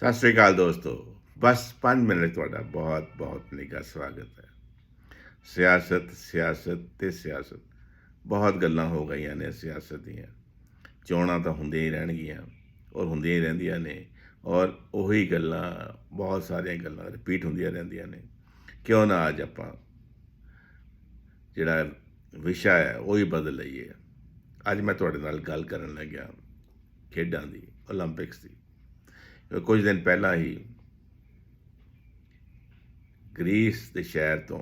ਸਤਿ ਸ੍ਰੀ ਅਕਾਲ ਦੋਸਤੋ। ਬਸ 5 ਮਿੰਟ ਤੁਹਾਡਾ ਬਹੁਤ ਬਹੁਤ ਨਿੱਘਾ ਸਵਾਗਤ ਹੈ। ਸਿਆਸਤ ਸਿਆਸਤ ਤੇ ਸਿਆਸਤ। ਬਹੁਤ ਗੱਲਾਂ ਹੋ ਗਈਆਂ ਨੇ ਸਿਆਸਤ ਦੀਆਂ। ਚੋਣਾਂ ਤਾਂ ਹੁੰਦੀਆਂ ਹੀ ਰਹਿਣਗੀਆਂ ਔਰ ਹੁੰਦੀਆਂ ਹੀ ਰਹਿੰਦੀਆਂ ਨੇ ਔਰ ਉਹੀ ਗੱਲਾਂ, ਬਹੁਤ ਸਾਰੀਆਂ ਗੱਲਾਂ ਰਿਪੀਟ ਹੁੰਦੀਆਂ ਰਹਿੰਦੀਆਂ ਨੇ। ਕਿਉਂ ਨਾ ਅੱਜ ਆਪਾਂ ਜਿਹੜਾ ਵਿਸ਼ਾ ਹੈ ਉਹ ਹੀ ਬਦਲ ਲਈਏ। ਅੱਜ ਮੈਂ ਤੁਹਾਡੇ ਨਾਲ ਗੱਲ ਕਰਨ ਲੱਗਿਆ ਖੇਡਾਂ ਦੀ 올림픽ਸ ਦੀ। ਕੁਝ ਦਿਨ ਪਹਿਲਾਂ ਹੀ ਗ੍ਰੀਸ ਦੇ ਸ਼ਹਿਰ ਤੋਂ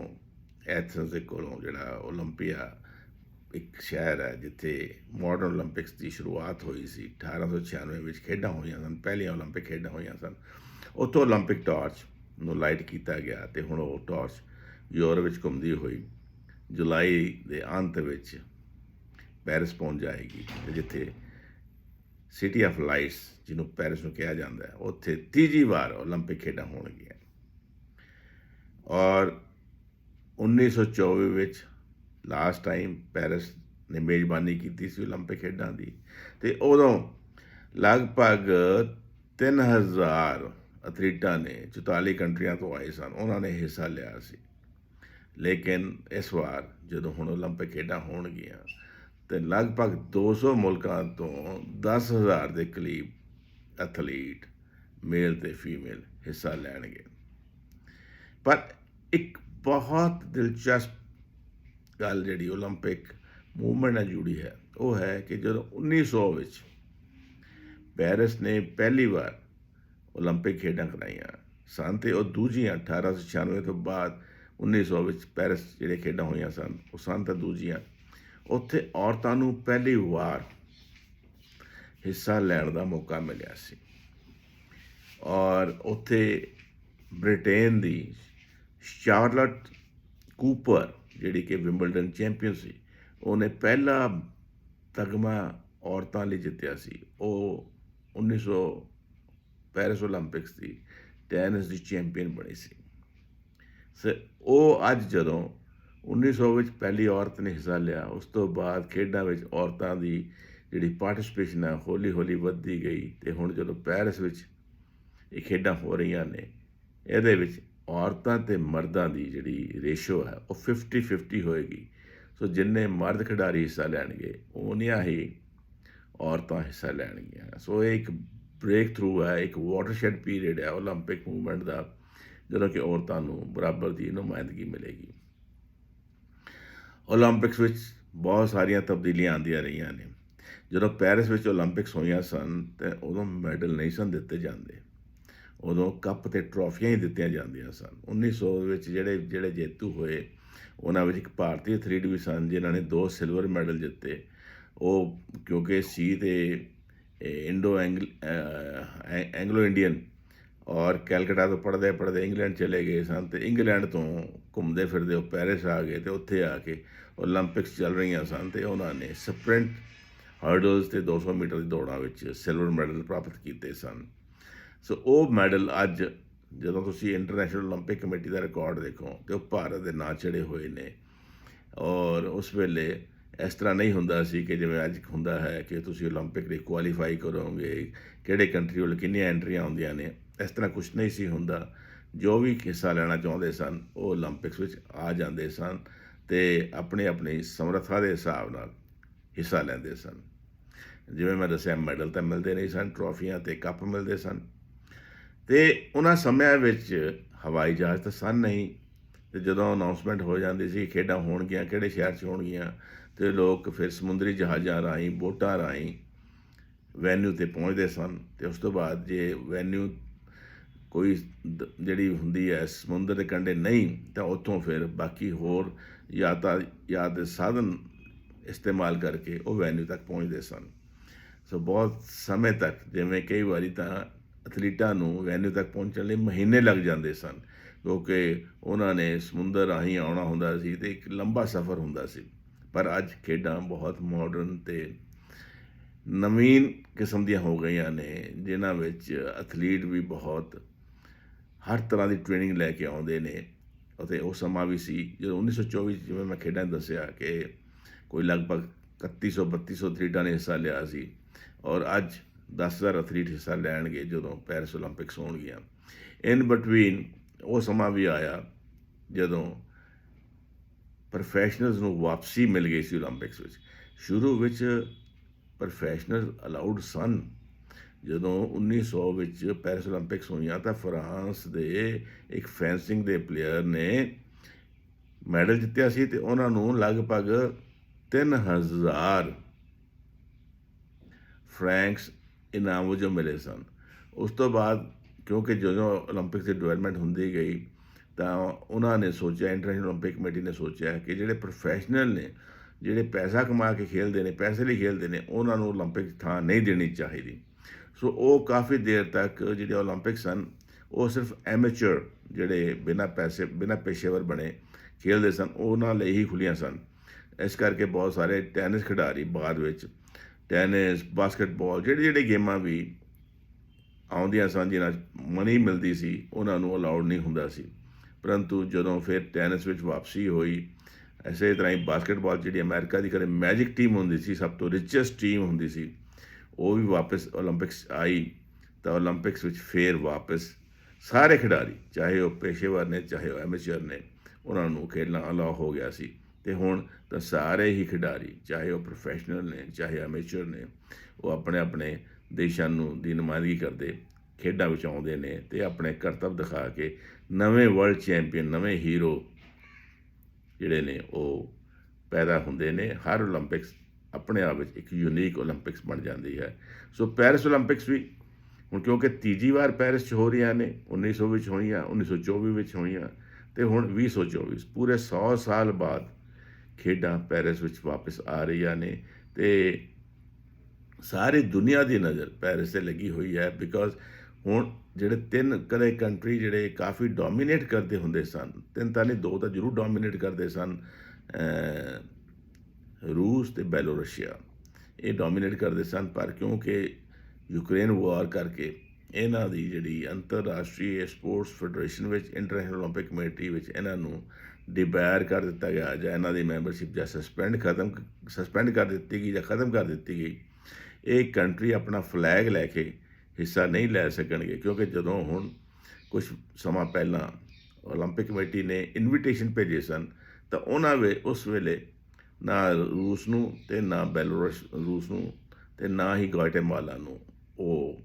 ਐਥਨਸ ਦੇ ਕੋਲੋਂ ਜਿਹੜਾ 올림픽ਾ ਇੱਕ ਸ਼ਹਿਰ ਹੈ, ਜਿੱਥੇ ਮਾਡਰਨ 올림픽ਸ ਦੀ ਸ਼ੁਰੂਆਤ ਹੋਈ ਸੀ 1896 ਵਿੱਚ ਖੇਡਾਂ ਹੋਈਆਂ ਸਨ, ਪਹਿਲੀਆਂ 올림픽 ਖੇਡਾਂ ਹੋਈਆਂ ਸਨ। ਉੱਥੋਂ 올림픽 ਟਾਰਚ ਨੂੰ ਲਾਈਟ ਕੀਤਾ ਗਿਆ ਤੇ ਹੁਣ ਉਹ ਟਾਰਚ ਯੂਰਪ ਵਿੱਚ ਘੁੰਮਦੀ ਹੋਈ ਜੁਲਾਈ ਦੇ ਅੰਤ ਵਿੱਚ ਪੈਰਿਸ ਪਹੁੰਚ ਜਾਏਗੀ, ਜਿੱਥੇ ਸਿਟੀ ਆਫ ਲਾਈਟਸ ਜਿਹਨੂੰ ਪੈਰਿਸ ਨੂੰ ਕਿਹਾ ਜਾਂਦਾ ਹੈ ਉੱਥੇ ਤੀਜੀ ਵਾਰ 올림픽 ਖੇਡਾਂ ਹੋਣਗੀਆਂ ਔਰ 1924 ਵਿੱਚ ਲਾਸਟ ਟਾਈਮ ਪੈਰਿਸ ਨੇ ਮੇਜ਼ਬਾਨੀ ਕੀਤੀ ਸੀ 올림픽 ਖੇਡਾਂ ਦੀ ਤੇ ਉਦੋਂ ਲਗਭਗ 3000 ਐਥਲੀਟਾਂ ਨੇ 44 ਕੰਟਰੀਆਂ ਤੋਂ ਆਏ ਸਨ ਉਹਨਾਂ ਨੇ ਹਿੱਸਾ ਲਿਆ ਸੀ ਲੇਕਿਨ ਇਸ ਵਾਰ ਜਦੋਂ ਹੁਣ 올림픽 ਖੇਡਾਂ ਹੋਣਗੀਆਂ ਤੇ ਲਗਭਗ 200 ਮੁਲਕਾਂ ਤੋਂ 10000 ਦੇ ਕਰੀਬ ਐਥਲੀਟ ਮੇਲ ਤੇ ਫੀਮੇਲ ਹਿੱਸਾ ਲੈਣਗੇ ਪਰ ਇੱਕ ਬਹੁਤ ਦਿਲਚਸਪ ਗੱਲ ਜਿਹੜੀ 올림픽 ਮੂਵਮੈਂਟ ਨਾਲ ਜੁੜੀ ਹੈ ਉਹ ਹੈ ਕਿ ਜਦੋਂ 1900 ਵਿੱਚ ਪੈਰਿਸ ਨੇ ਪਹਿਲੀ ਵਾਰ 올림픽 ਖੇਡਾਂ ਕਰਾਈਆਂ ਸਨ ਤੇ ਉਹ ਦੂਜੀਆਂ 1896 ਤੋਂ ਬਾਅਦ 1900 ਵਿੱਚ ਪੈਰਿਸ ਜਿਹੜੇ ਖੇਡਾਂ ਹੋਈਆਂ ਸਨ ਉਹ ਸਨ ਤਾਂ ਦੂਜੀਆਂ ਉੱਥੇ ਔਰਤਾਂ ਨੂੰ ਪਹਿਲੀ ਵਾਰ ਹਿੱਸਾ ਲੈਣ ਦਾ ਮੌਕਾ ਮਿਲਿਆ ਸੀ। ਔਰ ਉੱਥੇ ਬ੍ਰਿਟੇਨ ਦੀ ਸ਼ਾਰਲਟ ਕੂਪਰ, ਜਿਹੜੀ ਕਿ ਵਿੰਬਲਡਨ ਚੈਂਪੀਅਨ ਸੀ, ਉਹਨੇ ਪਹਿਲਾ ਤਗਮਾ ਔਰਤਾਂ ਲਈ ਜਿੱਤਿਆ ਸੀ। ਉਹ 1900 ਪੈਰਿਸ 올림픽ਸ ਦੀ ਟੈਨਿਸ ਦੀ ਚੈਂਪੀਅਨ ਬਣੀ ਸੀ। ਸੋ, ਉਹ ਅੱਜ ਜਦੋਂ 1900 ਵਿੱਚ ਪਹਿਲੀ ਔਰਤ ਨੇ ਹਿੱਸਾ ਲਿਆ ਉਸ ਤੋਂ ਬਾਅਦ ਖੇਡਾਂ ਵਿੱਚ ਔਰਤਾਂ ਦੀ ਜਿਹੜੀ ਪਾਰਟਿਸਪੇਸ਼ਨ ਹੈ ਹੌਲੀ ਹੌਲੀ ਵੱਧਦੀ ਗਈ ਤੇ ਹੁਣ ਜਦੋਂ ਪੈਰਿਸ ਵਿੱਚ ਇਹ ਖੇਡਾਂ ਹੋ ਰਹੀਆਂ ਨੇ ਇਹਦੇ ਵਿੱਚ ਔਰਤਾਂ ਤੇ ਮਰਦਾਂ ਦੀ ਜਿਹੜੀ ਰੇਸ਼ੋ ਹੈ ਉਹ 50 50 ਹੋਏਗੀ ਸੋ ਜਿੰਨੇ ਮਰਦ ਖਿਡਾਰੀ ਹਿੱਸਾ ਲੈਣਗੇ ਉਹਨੀਆਂ ਹੀ ਔਰਤਾਂ ਹਿੱਸਾ ਲੈਣਗੀਆਂ ਸੋ ਇਹ ਇੱਕ ਬ੍ਰੇਕ ਥਰੂ ਹੈ ਇੱਕ ਵਾਟਰਸ਼ੈਡ ਪੀਰੀਅਡ ਹੈ 올림픽 ਮੂਵਮੈਂਟ ਦਾ ਜਦੋਂ ਕਿ ਔਰਤਾਂ ਨੂੰ ਬਰਾਬਰ ਦੀ ਨੁਮਾਇੰਦਗੀ ਮਿਲੇਗੀ 올림픽ਸ ਵਿੱਚ ਬਹੁਤ ਸਾਰੀਆਂ ਤਬਦੀਲੀਆਂ ਆਂਦੀਆਂ ਰਹੀਆਂ ਨੇ। ਜਦੋਂ ਪੈਰਿਸ ਵਿੱਚ 올림픽ਸ ਹੋਈਆਂ ਸਨ, ਤੇ ਉਦੋਂ ਮੈਡਲ ਨਹੀਂ ਸਨ ਦਿੱਤੇ ਜਾਂਦੇ। ਉਦੋਂ ਕੱਪ ਤੇ ਟਰੋਫੀਆਂ ਹੀ ਦਿੱਤੀਆਂ ਜਾਂਦੀਆਂ ਸਨ। 1900 ਵਿੱਚ ਜਿਹੜੇ ਜਿਹੜੇ ਜੇਤੂ ਹੋਏ, ਉਹਨਾਂ ਵਿੱਚ ਇੱਕ ਭਾਰਤੀ ਐਥਲੀਟ ਵੀ ਸਨ ਜਿਨ੍ਹਾਂ ਨੇ ਦੋ ਸਿਲਵਰ ਮੈਡਲ ਜਿੱਤੇ। ਉਹ ਕਿਉਂਕਿ ਸੀ ਤੇ ਇੰਡੋ ਐਂਗਲੋ ਇੰਡੀਅਨ ਔਰ ਕੈਲਕਟਾ ਤੋਂ ਪੜਦੇ ਪੜਦੇ ਇੰਗਲੈਂਡ ਚਲੇ ਗਏ ਸਨ ਤੇ ਇੰਗਲੈਂਡ ਤੋਂ ਘੁੰਮਦੇ ਫਿਰਦੇ ਉਹ ਪੈਰਿਸ ਆ ਗਏ ਤੇ ਉੱਥੇ ਆ ਕੇ 올림픽ਸ ਚੱਲ ਰਹੀਆਂ ਸਨ ਤੇ ਉਹਨਾਂ ਨੇ ਸਪ੍ਰਿੰਟ ਹਰਡਲਸ ਤੇ 200 ਮੀਟਰ ਦੀ ਦੌੜਾਂ ਵਿੱਚ ਸਿਲਵਰ ਮੈਡਲ ਪ੍ਰਾਪਤ ਕੀਤੇ ਸਨ। ਸੋ ਉਹ ਮੈਡਲ ਅੱਜ ਜਦੋਂ ਤੁਸੀਂ ਇੰਟਰਨੈਸ਼ਨਲ 올림픽 ਕਮੇਟੀ ਦਾ ਰਿਕਾਰਡ ਦੇਖੋ ਤੇ ਉਹ ਭਾਰਤ ਦੇ ਨਾਂ ਚੜੇ ਹੋਏ ਨੇ ਔਰ ਉਸ ਵੇਲੇ ਇਸ ਤਰ੍ਹਾਂ ਨਹੀਂ ਹੁੰਦਾ ਸੀ ਕਿ ਜਿਵੇਂ ਅੱਜ ਹੁੰਦਾ ਹੈ ਕਿ ਤੁਸੀਂ 올림픽 ਲਈ ਕੁਆਲੀਫਾਈ ਕਰੋਗੇ, ਕਿਹੜੇ ਕੰਟਰੀ ਵੱਲ ਕਿੰਨੀਆਂ ਐਂਟਰੀਆਂ ਆਉਂਦੀਆਂ ਨੇ। ਇਸ ਤਰ੍ਹਾਂ ਕੁਝ ਨਹੀਂ ਸੀ ਹੁੰਦਾ। ਜੋ ਵੀ ਹਿੱਸਾ ਲੈਣਾ ਚਾਹੁੰਦੇ ਸਨ, ਉਹ 올림픽ਸ ਵਿੱਚ ਆ ਜਾਂਦੇ ਸਨ ਤੇ ਆਪਣੇ ਆਪਣੀ ਸਮਰੱਥਾ ਦੇ ਹਿਸਾਬ ਨਾਲ ਹਿੱਸਾ ਲੈਂਦੇ ਸਨ। ਜਿਵੇਂ ਮੈਂ ਦੱਸਿਆ, ਮੈਡਲ ਤਾਂ ਮਿਲਦੇ ਨਹੀਂ ਸਨ, ਟਰੋਫੀਆਂ ਤੇ ਕੱਪ ਮਿਲਦੇ ਸਨ। ਤੇ ਉਹਨਾਂ ਸਮਿਆਂ ਵਿੱਚ ਹਵਾਈ ਜਹਾਜ਼ ਤਾਂ ਸਨ ਨਹੀਂ। ਤੇ ਜਦੋਂ ਅਨਾਉਂਸਮੈਂਟ ਹੋ ਜਾਂਦੀ ਸੀ, ਖੇਡਾਂ ਹੋਣਗੀਆਂ, ਕਿਹੜੇ ਸ਼ਹਿਰ 'ਚ ਹੋਣਗੀਆਂ, ਤੇ ਲੋਕ ਫਿਰ ਸਮੁੰਦਰੀ ਜਹਾਜ਼ਾਂ ਰਾਹੀਂ, ਬੋਟਾਂ ਰਾਹੀਂ ਵੈਨਿਊ ਤੇ ਪਹੁੰਚਦੇ ਸਨ। ਤੇ ਉਸ ਤੋਂ ਬਾਅਦ ਜੇ ਵੈਨਿਊ ਕੋਈ ਜਿਹੜੀ ਹੁੰਦੀ ਹੈ ਸਮੁੰਦਰ ਦੇ ਕੰਢੇ ਨਹੀਂ, ਤਾਂ ਉੱਥੋਂ ਫਿਰ ਬਾਕੀ ਹੋਰ ਯਾਤਾਯਾਤ ਦੇ ਸਾਧਨ ਇਸਤੇਮਾਲ ਕਰਕੇ ਉਹ ਵੈਨਿਊ ਤੱਕ ਪਹੁੰਚਦੇ ਸਨ। ਸੋ ਬਹੁਤ ਸਮੇਂ ਤੱਕ, ਜਿਵੇਂ ਕਈ ਵਾਰੀ ਤਾਂ ਐਥਲੀਟਾਂ ਨੂੰ ਵੈਨਿਊ ਤੱਕ ਪਹੁੰਚਣ ਲਈ ਮਹੀਨੇ ਲੱਗ ਜਾਂਦੇ ਸਨ, ਕਿਉਂਕਿ ਉਹਨਾਂ ਨੇ ਸਮੁੰਦਰ ਰਾਹੀਂ ਆਉਣਾ ਹੁੰਦਾ ਸੀ ਤੇ ਇੱਕ ਲੰਬਾ ਸਫ਼ਰ ਹੁੰਦਾ ਸੀ। ਪਰ ਅੱਜ ਖੇਡਾਂ ਬਹੁਤ ਮਾਡਰਨ ਤੇ ਨਵੀਨ ਕਿਸਮ ਦੀਆਂ ਹੋ ਗਈਆਂ ਨੇ, ਜਿਨ੍ਹਾਂ ਵਿੱਚ ਐਥਲੀਟ ਵੀ ਬਹੁਤ ਹਰ ਤਰ੍ਹਾਂ ਦੀ ਟ੍ਰੇਨਿੰਗ ਲੈ ਕੇ ਆਉਂਦੇ ਨੇ। ਅਤੇ ਉਹ ਸਮਾਂ ਵੀ ਸੀ, ਜਦੋਂ 1924 ਜਿਵੇਂ ਮੈਂ ਖੇਡਾਂ ਦੱਸਿਆ ਕਿ ਕੋਈ ਲਗਭਗ 3100 3200 ਐਥਲੀਟਾਂ ਨੇ ਹਿੱਸਾ ਲਿਆ ਸੀ ਔਰ ਅੱਜ 10000 ਅਥਲੀਟ ਹਿੱਸਾ ਲੈਣਗੇ ਜਦੋਂ ਪੈਰਿਸ 올림픽ਸ ਹੋਣਗੀਆਂ। ਇਨ ਬਿਟਵੀਨ ਉਹ ਸਮਾਂ ਵੀ ਆਇਆ ਜਦੋਂ ਪ੍ਰੋਫੈਸ਼ਨਲਸ ਨੂੰ ਵਾਪਸੀ ਮਿਲ ਗਈ ਸੀ 올림픽ਸ ਵਿੱਚ। ਸ਼ੁਰੂ ਵਿੱਚ ਪ੍ਰੋਫੈਸ਼ਨਲ ਅਲਾਉਡ ਸਨ। ਜਦੋਂ 1900 ਵਿੱਚ ਪੈਰਿਸ 올림픽ਸ ਹੋਈਆਂ ਤਾਂ ਫਰਾਂਸ ਦੇ ਇੱਕ ਫੈਂਸਿੰਗ ਦੇ ਪਲੇਅਰ ਨੇ ਮੈਡਲ ਜਿੱਤਿਆ ਸੀ ਤੇ ਉਹਨਾਂ ਨੂੰ ਲਗਭਗ 3000 ਫ੍ਰੈਂਕਸ ਇਨਾਮ ਵਜੋਂ ਮਿਲੇ ਸਨ। ਉਸ ਤੋਂ ਬਾਅਦ ਕਿਉਂਕਿ ਜਦੋਂ 올림픽ਸ ਦੀ ਡਿਵੈਲਪਮੈਂਟ ਹੁੰਦੀ ਗਈ ਤਾਂ ਉਹਨਾਂ ਨੇ ਸੋਚਿਆ, ਇੰਟਰਨੈਸ਼ਨਲ 올림픽 ਕਮੇਟੀ ਨੇ ਸੋਚਿਆ ਕਿ ਜਿਹੜੇ ਪ੍ਰੋਫੈਸ਼ਨਲ ਨੇ, ਜਿਹੜੇ ਪੈਸਾ ਕਮਾ ਕੇ ਖੇਲਦੇ ਨੇ, ਪੈਸੇ ਲਈ ਖੇਡਦੇ ਨੇ, ਉਹਨਾਂ ਨੂੰ 올림픽 ਥਾਂ ਨਹੀਂ ਦੇਣੀ ਚਾਹੀਦੀ। ਸੋ ਉਹ ਕਾਫੀ ਦੇਰ ਤੱਕ ਜਿਹੜੇ 올림픽 ਸਨ ਉਹ ਸਿਰਫ ਐਮੇਚਰ ਜਿਹੜੇ ਬਿਨਾਂ ਪੈਸੇ ਬਿਨਾਂ ਪੇਸ਼ੇਵਰ ਬਣੇ ਖੇਡਦੇ ਸਨ ਉਹਨਾਂ ਲਈ ਹੀ ਖੁੱਲੀਆਂ ਸਨ ਇਸ ਕਰਕੇ ਬਹੁਤ ਸਾਰੇ ਟੈਨਿਸ ਖਿਡਾਰੀ ਬਾਅਦ ਵਿੱਚ ਟੈਨਿਸ ਬਾਸਕਟਬਾਲ ਜਿਹੜੇ ਜਿਹੜੇ ਗੇਮਾਂ ਵੀ ਆਉਂਦੀਆਂ ਸਨ ਜਿਨ੍ਹਾਂ 'ਚ ਮਨੀ ਮਿਲਦੀ ਸੀ ਉਹਨਾਂ ਨੂੰ ਅਲਾਉਡ ਨਹੀਂ ਹੁੰਦਾ ਸੀ ਪਰੰਤੂ ਜਦੋਂ ਫਿਰ ਟੈਨਿਸ ਵਿੱਚ ਵਾਪਸੀ ਹੋਈ ਐਸੇ ਤਰ੍ਹਾਂ ਹੀ ਬਾਸਕਟਬਾਲ ਜਿਹੜੀ ਅਮਰੀਕਾ ਦੀ ਕਦੇ ਮੈਜਿਕ ਟੀਮ ਹੁੰਦੀ ਸੀ ਸਭ ਤੋਂ ਰਿਚੈਸਟ ਟੀਮ ਹੁੰਦੀ ਸੀ ਉਹ ਵੀ ਵਾਪਸ 올림픽ਸ ਆਈ ਤਾਂ 올림픽ਸ ਵਿੱਚ ਫੇਰ ਵਾਪਸ ਸਾਰੇ ਖਿਡਾਰੀ, ਚਾਹੇ ਉਹ ਪੇਸ਼ੇਵਰ ਨੇ, ਚਾਹੇ ਉਹ ਐਮੇਚਰ ਨੇ, ਉਹਨਾਂ ਨੂੰ ਖੇਡਣਾ ਅਲਾਉ ਹੋ ਗਿਆ ਸੀ। ਤੇ ਹੁਣ ਤਾਂ ਸਾਰੇ ਹੀ ਖਿਡਾਰੀ, ਚਾਹੇ ਉਹ ਪ੍ਰੋਫੈਸ਼ਨਲ ਨੇ, ਚਾਹੇ ਐਮੇਚਰ ਨੇ, ਉਹ ਆਪਣੇ ਆਪਣੇ ਦੇਸ਼ਾਂ ਨੂੰ ਦੀ ਨੁਮਾਇੰਦਗੀ ਕਰਦੇ, ਖੇਡਾਂ ਵਿੱਚ ਆਉਂਦੇ ਨੇ ਤੇ ਆਪਣੇ ਕਰਤੱਵ ਦਿਖਾ ਕੇ ਨਵੇਂ ਵਰਲਡ ਚੈਂਪੀਅਨ ਨਵੇਂ ਹੀਰੋ ਜਿਹੜੇ ਨੇ ਉਹ ਪੈਦਾ ਹੁੰਦੇ ਨੇ। ਹਰ 올림픽ਸ ਆਪਣੇ ਆਪ ਵਿੱਚ ਇੱਕ ਯੂਨੀਕ 올림픽ਸ ਬਣ ਜਾਂਦੀ ਹੈ। ਸੋ ਪੈਰਿਸ 올림픽ਸ ਵੀ ਹੁਣ ਕਿਉਂਕਿ ਤੀਜੀ ਵਾਰ ਪੈਰਿਸ 'ਚ ਹੋ ਰਹੀਆਂ ਨੇ 1900 ਵਿੱਚ ਹੋਈਆਂ 1924 ਵਿੱਚ ਹੋਈਆਂ ਤੇ ਹੁਣ 2024 ਪੂਰੇ 100 ਸਾਲ ਬਾਅਦ ਖੇਡਾਂ ਪੈਰਿਸ ਵਿੱਚ ਵਾਪਸ ਆ ਰਹੀਆਂ ਨੇ ਤੇ ਸਾਰੀ ਦੁਨੀਆ ਦੀ ਨਜ਼ਰ ਪੈਰਿਸ ਤੇ ਲੱਗੀ ਹੋਈ ਹੈ ਬਿਕੋਜ਼ ਹੁਣ ਜਿਹੜੇ ਤਿੰਨ ਕਦੇ ਕੰਟਰੀ ਜਿਹੜੇ ਕਾਫੀ ਡੋਮੀਨੇਟ ਕਰਦੇ ਹੁੰਦੇ ਸਨ, ਤਿੰਨ ਤਾਂ ਨਹੀਂ, ਦੋ ਤਾਂ ਜ਼ਰੂਰ ਡੋਮੀਨੇਟ ਕਰਦੇ ਸਨ ਰੂਸ ਤੇ ਬੈਲੋਰਸ਼ੀਆ ਇਹ ਡੋਮੀਨੇਟ ਕਰਦੇ ਸਨ ਪਰ ਕਿਉਂਕਿ ਯੂਕਰੇਨ ਵਾਰ ਕਰਕੇ ਇਹਨਾਂ ਦੀ ਜਿਹੜੀ ਅੰਤਰਰਾਸ਼ਟਰੀ ਸਪੋਰਟਸ ਫੈਡਰੇਸ਼ਨ ਵਿੱਚ ਇੰਟਰਨੈਸ਼ਨਲ 올림픽 ਕਮੇਟੀ ਵਿੱਚ ਇਹਨਾਂ ਨੂੰ ਡਿਬੈਰ ਕਰ ਦਿੱਤਾ ਗਿਆ ਜਾਂ ਇਹਨਾਂ ਦੀ ਮੈਂਬਰਸ਼ਿਪ ਜਾਂ ਸਸਪੈਂਡ ਖਤਮ ਸਸਪੈਂਡ ਕਰ ਦਿੱਤੀ ਗਈ ਜਾਂ ਖਤਮ ਕਰ ਦਿੱਤੀ ਗਈ ਇਹ ਕੰਟਰੀ ਆਪਣਾ ਫਲੈਗ ਲੈ ਕੇ ਹਿੱਸਾ ਨਹੀਂ ਲੈ ਸਕਣਗੇ ਕਿਉਂਕਿ ਜਦੋਂ ਹੁਣ ਕੁਝ ਸਮਾਂ ਪਹਿਲਾਂ 올림픽 ਕਮੇਟੀ ਨੇ ਇਨਵੀਟੇਸ਼ਨ ਭੇਜੇ ਸਨ ਤਾਂ ਉਹਨਾਂ ਵੇ ਉਸ ਵੇਲੇ ਨਾ ਰੂਸ ਨੂੰ ਤੇ ਨਾ ਬੈਲੋਰਸ ਰੂਸ ਨੂੰ ਤੇ ਨਾ ਹੀ ਗਵਾਟੇਮਾਲਾ ਨੂੰ ਉਹ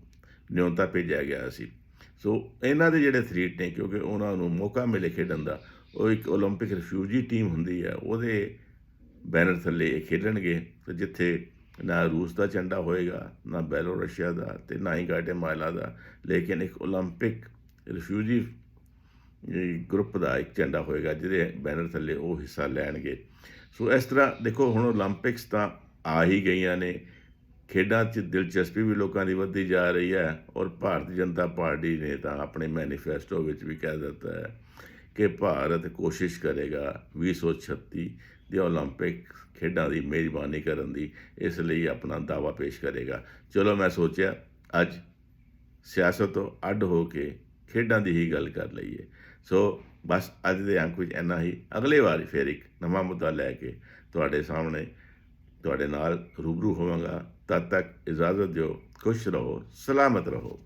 ਨਿਯੋਤਾ ਭੇਜਿਆ ਗਿਆ ਸੀ ਸੋ ਇਹਨਾਂ ਦੇ ਜਿਹੜੇ ਐਥਲੀਟ ਨੇ ਕਿਉਂਕਿ ਉਹਨਾਂ ਨੂੰ ਮੌਕਾ ਮਿਲੇ ਖੇਡਣ ਦਾ ਉਹ ਇੱਕ 올림픽 ਰਿਫਿਊਜੀ ਟੀਮ ਹੁੰਦੀ ਹੈ ਉਹਦੇ ਬੈਨਰ ਥੱਲੇ ਇਹ ਖੇਡਣਗੇ ਤੇ ਜਿੱਥੇ ਨਾ ਰੂਸ ਦਾ ਝੰਡਾ ਹੋਏਗਾ ਨਾ ਬੈਲੋਰਸ਼ੀਆ ਦਾ ਤੇ ਨਾ ਹੀ ਗਾਟੇਮਾਲਾ ਦਾ ਲੇਕਿਨ ਇੱਕ 올림픽 ਰਿਫਿਊਜੀ ਗਰੁੱਪ ਦਾ ਇੱਕ ਝੰਡਾ ਹੋਏਗਾ ਜਿਹਦੇ ਬੈਨਰ ਥੱਲੇ ਉਹ ਹਿੱਸਾ ਲੈਣਗੇ ਸੋ ਇਸ ਤਰ੍ਹਾਂ ਦੇਖੋ, ਹੁਣ 올림픽ਸ ਤਾਂ ਆ ਹੀ ਗਈਆਂ ਨੇ। ਖੇਡਾਂ 'ਚ ਦਿਲਚਸਪੀ ਵੀ ਲੋਕਾਂ ਦੀ ਵੱਧਦੀ ਜਾ ਰਹੀ ਹੈ ਔਰ ਭਾਰਤੀ ਜਨਤਾ ਪਾਰਟੀ ਨੇ ਤਾਂ ਆਪਣੇ ਮੈਨੀਫੈਸਟੋ ਵਿੱਚ ਵੀ ਕਹਿ ਦਿੱਤਾ ਹੈ ਕਿ ਭਾਰਤ ਕੋਸ਼ਿਸ਼ ਕਰੇਗਾ 2036 ਦੀ 올림픽 ਖੇਡਾਂ ਦੀ ਮੇਜ਼ਬਾਨੀ ਕਰਨ ਦੀ, ਇਸ ਲਈ ਆਪਣਾ ਦਾਵਾ ਪੇਸ਼ ਕਰੇਗਾ। ਚਲੋ, ਮੈਂ ਸੋਚਿਆ, ਅੱਜ ਸਿਆਸਤ ਤੋਂ ਅੱਡ ਹੋ ਕੇ ਖੇਡਾਂ ਦੀ ਹੀ ਗੱਲ ਕਰ ਲਈਏ। ਸੋ ਬਸ ਅੱਜ ਦੇ ਅੰਕ ਵਿੱਚ ਇੰਨਾ ਹੀ। ਅਗਲੇ ਵਾਰ ਫਿਰ ਇੱਕ ਨਵਾਂ ਮੁੱਦਾ ਲੈ ਕੇ ਤੁਹਾਡੇ ਸਾਹਮਣੇ ਤੁਹਾਡੇ ਨਾਲ ਰੂਬਰੂ ਹੋਵਾਂਗਾ। ਤਦ ਤੱਕ ਇਜਾਜ਼ਤ ਦਿਓ, ਖੁਸ਼ ਰਹੋ, ਸਲਾਮਤ ਰਹੋ।